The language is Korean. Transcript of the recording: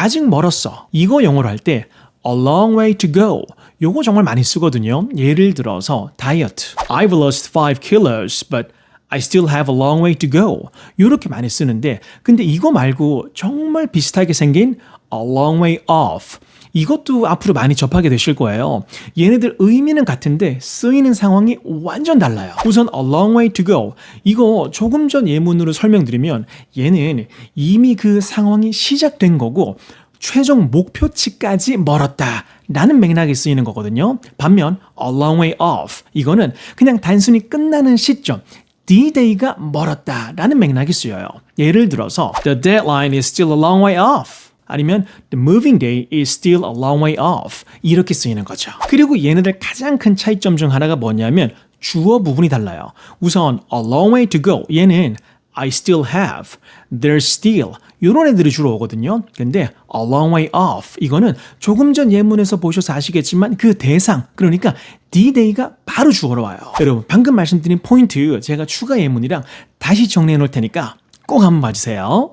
아직 멀었어. 이거 영어로 할 때 a long way to go. 요거 정말 많이 쓰거든요. 예를 들어서 다이어트. I've lost 5 kilos, but I still have a long way to go. 이렇게 많이 쓰는데 근데 이거 말고 정말 비슷하게 생긴 a long way off. 이것도 앞으로 많이 접하게 되실 거예요. 얘네들 의미는 같은데 쓰이는 상황이 완전 달라요. 우선 a long way to go. 이거 조금 전 예문으로 설명드리면 얘는 이미 그 상황이 시작된 거고 최종 목표치까지 멀었다. 라는 맥락이 쓰이는 거거든요. 반면 a long way off. 이거는 그냥 단순히 끝나는 시점. D-Day가 멀었다. 라는 맥락이 쓰여요. 예를 들어서 The deadline is still a long way off. 아니면 The moving day is still a long way off. 이렇게 쓰이는 거죠. 그리고 얘네들 가장 큰 차이점 중 하나가 뭐냐면 주어 부분이 달라요. 우선 a long way to go. 얘는 I still have, there's still 이런 애들이 주로 오거든요. 근데 a long way off 이거는 조금 전 예문에서 보셔서 아시겠지만 그 대상 그러니까 D-Day가 바로 주어로 와요. 여러분 방금 말씀드린 포인트 제가 추가 예문이랑 다시 정리해 놓을 테니까 꼭 한번 봐주세요.